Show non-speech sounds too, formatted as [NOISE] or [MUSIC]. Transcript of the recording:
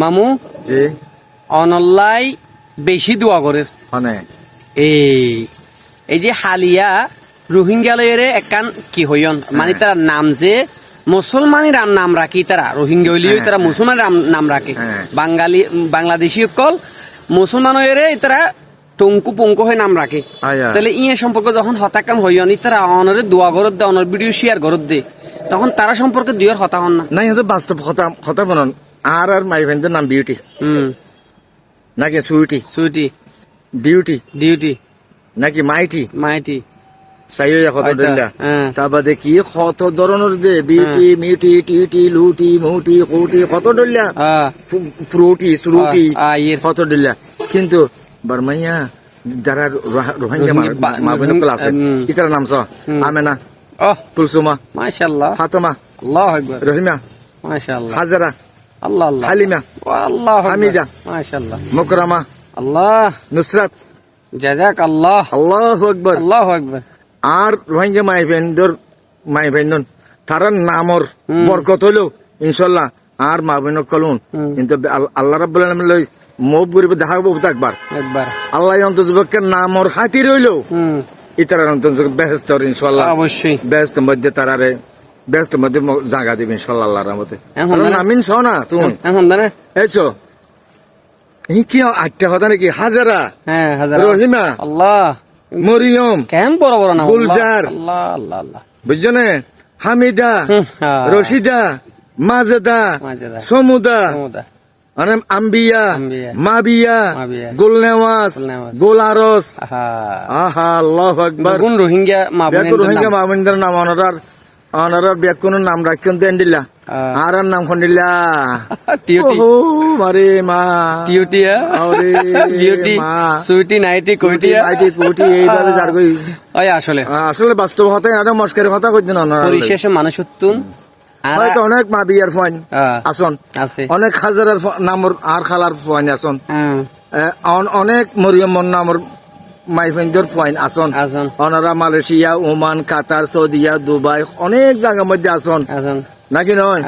মামু? জি। অনল্লাই বেশি দোয়া করে মানে? এই এই যে হালিয়া রোহিঙ্গা লয়েরে একান কি হইয়ন? মানে তারা নাম যে মুসলমানের নাম রাখি তারা। রোহিঙ্গা হইলেও তারা মুসলমানের নাম রাখে। হ্যাঁ। বাঙালি বাংলাদেশি কল মুসলমান হয়ে তারা টঙ্কু পঙ্কু হয়ে নাম রাখে। তাহলে ইয়ে সম্পর্কে যখন হতাকাম হইয়ন তারা অনরে দোয়া গরত দে অনর ভিডিও শেয়ার গরত দে তখন তারা সম্পর্কে দুইয়ের হতা হন না। না বাস্তব কথা কথা বলন আর আর মাই ফ্রেন্ডের নাম বিউটি হুম নাকি সুইটি সুইটি ডিউটি ডিউটি নাকি মাইটি মাইটি কত যে বিউটি মিউটি টিউটি লুটি মুটি কুটি কত ডলিয়া আহ ফ্রুটি শ্রুটি আ, কত ডলিয়া কিন্তু বারমাইয়া যারা রোহা- রোহিঙ্গা মা বোন আছে ইতার নাম চ আমেনা কুলসুমা মাশাআল্লাহ ফাতেমা আল্লাহ আকবার রহিমা মাশাআল্লাহ হাজারা আল্লাহ আল্লাহ। হালিমা। আল্লাহ হামিদা। মাশাআল্লাহ। মুকরামা। আল্লাহ। নুসরাত। জাজাক আল্লাহ আল্লাহ আকবর। আল্লাহ আকবার। আর রোহিঙ্গা মাই ফ্রেন্ডর মাই ফ্রেন্ডন তার নামর বরকত হইল ইনশাল্লাহ আর মা বোন কলুন। কিন্তু আল- আল্লাহ রাব্বুল আলামিন লই মুভ করিব দেখা পাবো একবার একবার। আল্লাহ অন্তযুবককে নামর খাতির হইল। হুম। ইতার অন্তযুবক বেহেস্তর ইনশাল্লাহ অবশ্যই। বেহেস্ত মধ্যে তারারে বেহেস্ত মধ্যে জাগা দিবে ইনশাল্লাহ আল্লাহর রহমতে। এখন না- নামিন ছ না তুমি? এখন জানে এইছো কি আটটা কথা নাকি? হাজারা। হ্যাঁ হাজার। রহিমা। আল্লাহ। মরিয়ম। বড় বড় না গুলজার। আল্লাহ আল্লাহ আল্লাহ বুঝছ হামিদা। রশিদা। মাজেদা। সমুদা। মানে আম্বিয়া। মাবিয়া। গোলনেওয়াজ। গোলারস। আহা। আল্লাহ আকবার। কোন রোহিঙ্গা মা ব্যাকুর বোনের নাম? মামুনদের অনারার অনারার ব্যাকুন নাম রাখিন দেন দিলা। আর আর নাম খন্ডিলা [LAUGHS] টিউটি। মারে মা। টিউটিয়া আরে বিউটি [LAUGHS] সুইটি নাইটি কোটি আইটি কোটি এইভাবে যার কই ওই আসলে। আসলে বাস্তব হতে আর মস্কারি কথা কইছেন অনারা পরিশেষে মানুষ হয়তো অনেক মা বিয়ার ফোন আসন আছে। অনেক হাজারের নামর আর খালার ফোন আসন অনেক মরিয়মর নামর মাইফেন্ডর পয়েন্ট আসন। আসন। ওনারা মালয়েশিয়া ওমান কাতার সৌদিয়া দুবাই অনেক জায়গার মধ্যে আসন। আসন। নাকি নয়?